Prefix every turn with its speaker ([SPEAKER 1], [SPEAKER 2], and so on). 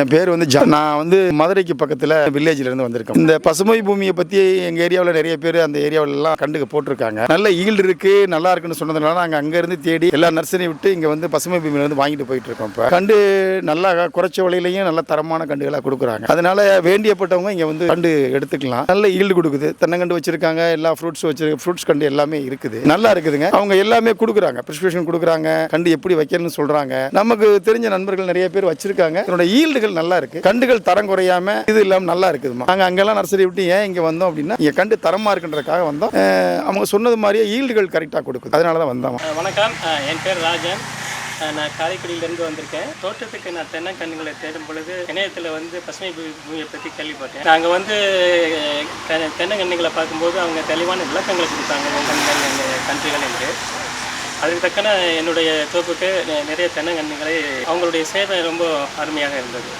[SPEAKER 1] என் பேர் வந்து ஜா நான் வந்து மதுரைக்கு பக்கத்தில் வில்லேஜ்லேருந்து வந்திருக்கேன். இந்த பசுமை பூமியை பற்றி எங்கள் ஏரியாவில் நிறைய பேர் அந்த ஏரியாவிலலாம் கண்டுக்கு கண்டுக்க போட்டிருக்காங்க. நல்ல ஈல்டு இருக்குது நல்லா இருக்குன்னு சொன்னதுனால நாங்கள் அங்கேருந்து தேடி எல்லா நர்சரியும் விட்டு இங்கே வந்து பசுமை பூமியிலேருந்து வந்து வாங்கிட்டு போயிட்டு இருக்கோம் இப்போ. கண்டு நல்லா குறைச்ச விலையிலையும் நல்ல தரமான கண்டுகளாக கொடுக்குறாங்க. அதனால வேண்டியப்பட்டவங்க இங்கே வந்து கண்டு எடுத்துக்கலாம். நல்ல ஈல்டு கொடுக்குது. தென்னங்கண்டு வச்சிருக்காங்க எல்லா ஃப்ரூட்ஸ் வச்சிருக்க ஃப்ரூட்ஸ் கண்டு எல்லாமே இருக்குது. நல்லா இருக்குதுங்க. அவங்க எல்லாமே கொடுக்குறாங்க. ப்ரிஸ்கிரிப்ஷன் கொடுக்குறாங்க. கண்டு எப்படி வைக்கணும்னு சொல்கிறாங்க நமக்கு தெரிஞ்ச நண்பர்கள் நிறைய பேர் வச்சிருக்காங்க. ஈல்டு கண்டுகள் நல்லா இருக்கு. கண்டுகள் தரம் குறையாம இது இல்லாம நல்லா இருக்குதுமா நாங்க அங்கெல்லாம் நர்சரி விட்டு ஏன் இங்க வந்தோம் அப்படின்னா இங்க கண்டு தரமா இருக்குன்றதுக்காக வந்தோம். அவங்க சொன்னது மாதிரியே ஈல்டுகள் கரெக்டாக கொடுக்குது. அதனால தான் வந்தோம்
[SPEAKER 2] வணக்கம். என் பேர் ராஜன். நான் காரைக்குடியிலேருந்து வந்திருக்கேன். தோட்டத்துக்கு நான் தென்னங்கன்றுகளை தேடும் பொழுது இணையத்தில் வந்து பசுமை பூமியை பற்றி கேள்விப்பட்டேன். நாங்கள் வந்து தென்னங்கன்றுகளை பார்க்கும்போது அவங்க தெளிவான விளக்கங்களை கொடுத்தாங்க. கன்றுகள் கன்றுகள் என்று. அதுக்கு தக்கன என்னுடைய தோப்புக்கு நிறைய தென்னங்கன்றுகளை அவங்களுடைய சேவை ரொம்ப அருமையாக இருந்தது.